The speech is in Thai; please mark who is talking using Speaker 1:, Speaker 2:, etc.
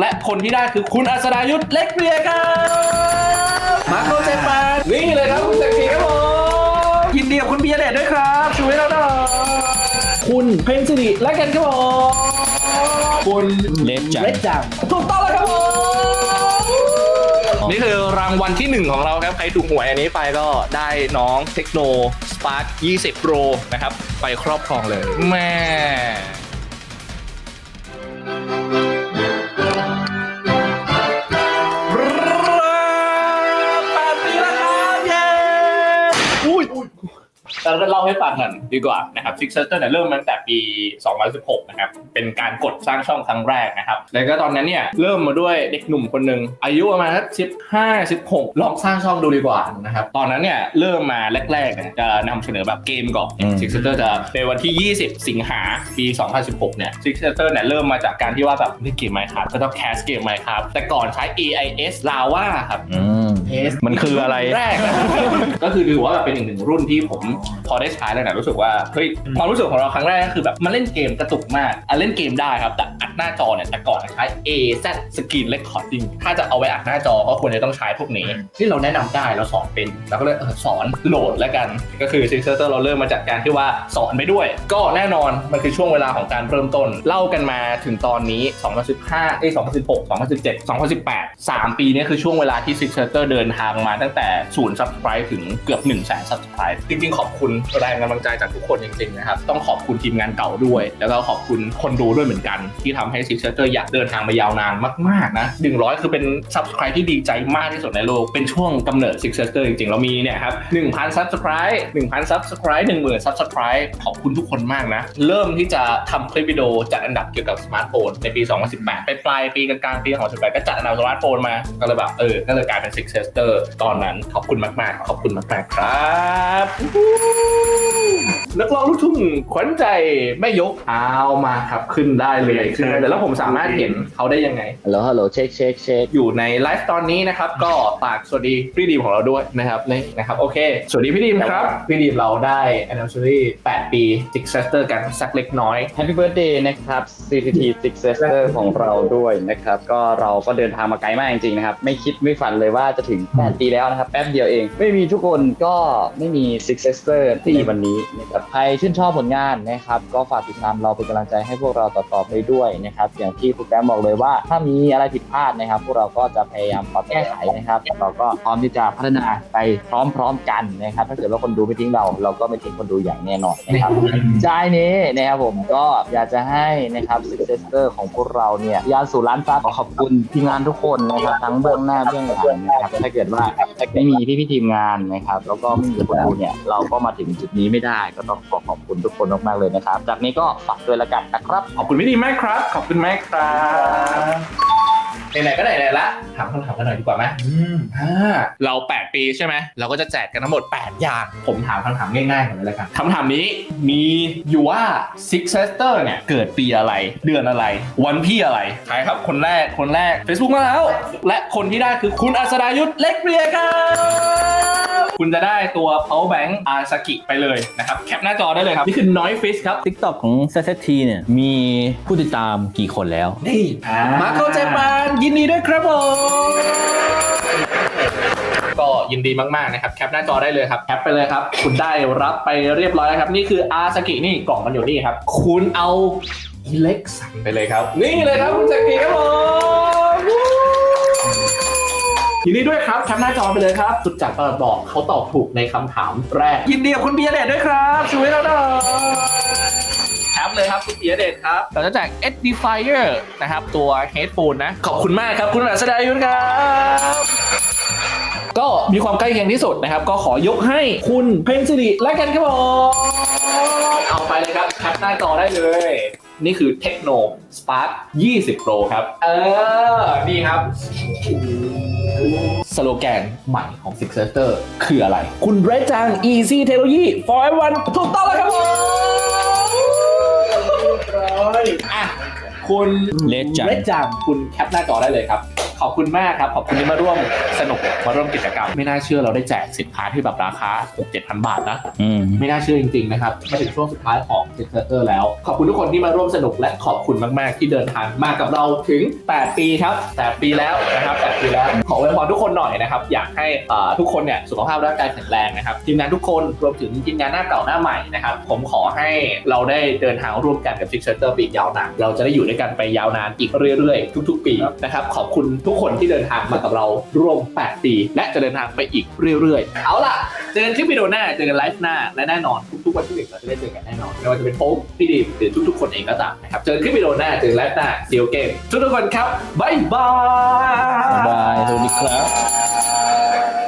Speaker 1: และคนที่ได้คือคุณอัศดายุทธเล็กเบียร์ครับมาโครเจแปนนี่เลยครับคุณเศรษฐีครับผมยินดีกับคุณเบียร์เดชด้วยครับช่วยเราหน่อยคุณเพนสิริและกันครับผมคุณ
Speaker 2: เลดจัง
Speaker 1: เล็กจังถูกต้องแล้วครับผมนี่คือรางวัลที่หนึ่งของเราครับ ใครถูกหวยอันนี้ไปก็ได้น้องเทคโนสปาร์ค20 Pro นะครับ ไปครอบครองเลยแม่ เราจะเล่าให้ฟังกันดีกว่านะครับ Six Sister เนี่ยเริ่มมาตั้งแต่ปี 2016 นะครับ เป็นการกดสร้างช่องครั้งแรกนะครับ แล้วก็ตอนนั้นเนี่ยเริ่มมาด้วยเด็กหนุ่มคนหนึ่งอายุประมาณสัก15 16 ลองสร้างช่องดูดีกว่านะครับ ตอนนั้นเนี่ยเริ่มมาแรกๆเนี่ยจะนำเสนอแบบเกมก่อน
Speaker 2: อืม
Speaker 1: Six Sister จะในวันที่ 20 สิงหาปี 2016 เนี่ย Six Sister เนี่ยเริ่มมาจากการที่ว่าแบบเล่นเกม Minecraft ก็ต้องแคสเกม Minecraft แต่ก่อนใช้ AIS Lava ครับ
Speaker 2: อืมมันคืออะไร
Speaker 1: แรกนะก็คือถือว่าแบบเป็นอีกหนึ่งรุ่นที่ผมพอได้ใช้แล้วเนะรู้สึกว่าเฮ้ยความรู้สึกของเราครั้งแรกก็คือแบบมาเล่นเกมกระตุกมากอะเล่นเกมได้ครับแต่อัดหน้าจอเนี่ยแต่ก่อน ใช้ AZ Screen Recording ถ้าจะเอาไว้อัดหน้าจอก็ควรจะต้องใช้พวกนี้ ที่เราแนะนำได้เราสอนเป็นเราก็เลยเออสอนโหลดแล้วกัน ก็คือ Six Sister เราเริ่มมาจากการที่ว่าสอนไปด้วย ก็แน่นอนมันคือช่วงเวลาของการเริ่มต้น เล่ากันมาถึงตอนนี้ 2015เอ้ย2016 2017 2018 3 ปีเนี้คือช่วงเวลาที่ Six Sister เดินทางมาตั้งแต่ศูนย์ subscribe ถึงเกือบ1 0 0 0 0แสน subscribe จริงๆ ขอบคุณแรงกำลังใจจากทุกคนจริงๆนะครับต้องขอบคุณทีมงานเก่าด้วย แล้วก็ขอบคุณคนดูด้วยเหมือนกันที่ทำให้ Six Sister อยากเดินินทางมายาวนานมาก ๆ นะ 100 คือเป็น subscribe ที่ดีใจมากที่สุดในโลก เป็นช่วงกำเนิด Six Sister จริง ๆ เรามีเนี่ยครับ 1,000 subscribe 1,000 subscribe 10,000 subscribe ขอบคุณทุกคนมากนะ เริ่มที่จะทำคลิปวิดีโอจัดอันดับเกี่ยวกับสมาร์ทโฟนในปี 2018 ไปปลายปีกลางๆปี2018ก็จัดอันดับสมาร์ทโฟนมา ก็เลยแบบเออ ก็เลยกลายเป็น Six Sister ตอนนั้นขอบคุณมาก ๆ ขอบคุณมากๆครับ นักร้องลูกทุ่งขวัญใจแม่ยกเอามาครับขึ้นได้เลยขึ้นได้เลยแล้วผมสามารถเห็นเขาได้ยังไง
Speaker 2: ฮัลโหลฮัลโหลเช็คเช็คเช็ค
Speaker 1: อยู่ในไลฟ์ตอนนี้นะครับ ก็ฝากสวัสดีพี่ดีมของเราด้วยนะครับนี่นะครับโอเค สวัสดีพี่ดีมครับ พี่ดีมเราได้ anniversary 8 ปี Six Sister กันสักเล็กน้อย
Speaker 2: แฮปปี้เบิร์ดเดย์นะครับ CCT Successor ของเราด้วยนะครับ ก็เราก็เดินทางมาไกลมากจริงๆนะครับ ไม่คิดไม่ฝันเลยว่าจะถึง 8 ปีแล้วนะครับ แป๊บเดียวเอง ไม่มีทุกคนก็ไม่มี Successor ที่วันนี้นะครับใครชื่นชอบผลงานนะครับก็ฝากติดตามเราเป็นกำลังใจให้พวกเราต่อๆไปด้วยนะครับอย่างที่คุณแกมบอกเลยว่า ถ้ามีอะไรผิดพลาดนะครับ พวกเราก็จะพยายามปรับแก้ไขนะครับเราก็พร้อมที่จะพัฒนาไปพร้อมๆกันนะครับ ถ้าเกิดว่าคนดูไม่ทิ้งเรา เราก็ไม่ทิ้งคนดูอย่างแน่นอนนะครับใจนี้นะครับผมก็อยากจะให้นะครับ successor ของพวกเราเนี่ยยานสู่ล้านฟ้าขอขอบคุณทีมงานทุกคนนะครับทั้งเบื้องหน้าเบื้องหลังนะครับถ้าเกิดว่าไม่มีพี่พี่ๆทีมงานนะครับ แล้วก็ไม่มีคนดูเนี่ยเราก็มาถึงจุดนี้ไม่ได้ก็ต้องขอขอบคุณทุกคนมากๆเลยนะครับ จากนี้ก็ฝากด้วยละกันนะครับ
Speaker 1: ขอบคุณพี่ดีมากครับ ขอบคุณมากครับ ไหนๆก็ไหนๆละถามคำถามกันหน่อยดีกว่าไหมอ่าเรา 8 ปีใช่ไหมเราก็จะแจกกันทั้งหมด 8 อย่าง ผมถามคำถามง่ายๆก่อนเลยละกันคำถามนี้มีอยู่ว่า Six Sister เนี่ยเกิดปีอะไร เดือนอะไร วันที่อะไรใครครับคนแรกคนแรก Facebook มาแล้ว และคนที่ได้คือคุณอัศดายุทธเล็กเบียร์ครับ คุณจะได้ตัว power bank อาซากิไปเลยนะครับแคปหน้าจอได้เลยครับ นี่คือ Noise Fish ครับ
Speaker 3: TikTok ของ s s t เนี่ยมีผู้ติดตามกี่คนแล้ว
Speaker 1: นี่ มาโคเจแปนยินดีด้วยครับผมก็ยินดีมากๆนะครับแคปหน้าจอได้เลยครับแคปไปเลยครับ คุณได้รับไปเรียบร้อยแล้วครับ นี่คืออาซากินี่กล่องมันอยู่นี่ครับ คุณเอาอิเล็กสันไปเลยครับ นี่เลยครับคุณซากิครับผมยินดีด้วยครับแคปหน้าจอไปเลยครับ สุดจากตลาดบอกเขาตอบถูกในคำถามแรก ยินดีกับคุณเบียร์เดชด้วยครับช่วยเราหน่อยแคป เลยครับคุณเปียเดชครับเราจะแจก Edifier นะครับตัว headphone นะ ขอบคุณมากครับคุณอัศดายุทธครับ ก็มีความใกล้เคียงที่สุดนะครับ ก็ขอยกให้คุณเพนสิริและกันครับผมเอาไปเลยครับแคปหน้าจอได้เลย นี่คือ Techno Spark 20 Pro ครับ เออ นี่ครับ สโลแกนใหม่ของ Six Sister คืออะไร คุณเรจาง Easy Technology for everyone ถูกต้องแล้วครับผม อะคุณ
Speaker 3: เลดจัง
Speaker 1: เรจางคุณแคปหน้าจอได้เลยครับ ขอบคุณมากครับ ขอบคุณที่มาร่วมสนุกมาร่วมกิจกรรม ไม่น่าเชื่อเราได้แจกสินค้าที่แบบราคา6 7 0 0 บาทนะ
Speaker 3: อืม
Speaker 1: ไม่น่าเชื่อจริงๆนะครับ มาถึงช่วงสุดท้ายของ s ิ x เตอร์แล้ว ขอบคุณทุกคนที่มาร่วมสนุกและขอบคุณมากๆ ที่เดินทางมากับเราถึง 8 ปีครับ 8 ปีแล้วนะครับ 8 ปีแล้ว ขออวยพรทุกคนหน่อยนะครับ อยากให้อ่าทุกคนเนี่ยสุขภาพร่างกายแข็งแรงนะครับ ทีมงานทุกคนรวมถึงทีมงานหน้าเก่าหน้าใหม่นะครับ ผมขอให้เราได้เดินทางร่วมกันกับ s ิ x เตอร์ปีกยาวนาน เราจะได้อยู่ด้วยกันไปยาวนานอีกเรื่อยๆ ทุก ๆ ปีนะครับ ขอบคุณทุกุกคนที่เดินทางมากับเรารวม 8 ปี และจะเดินทางไปอีกเรื่อยๆ เอาล่ะ เจอกันคลิปวิดีโอหน้า เจอกันไลฟ์หน้า และแน่นอนทุกๆวันที่หนึ่งเราจะได้เจอกันแน่นอน ไม่ว่าจะเป็นโป๊ปพี่ดีมหรือทุกๆ คนเองก็ตามนะครับ เจอกันคลิปวิดีโอหน้า เจอกันไลฟ์หน้าเดียวเกมทุกๆคนครับบ๊ายบาย
Speaker 3: บายสวัสดีครับ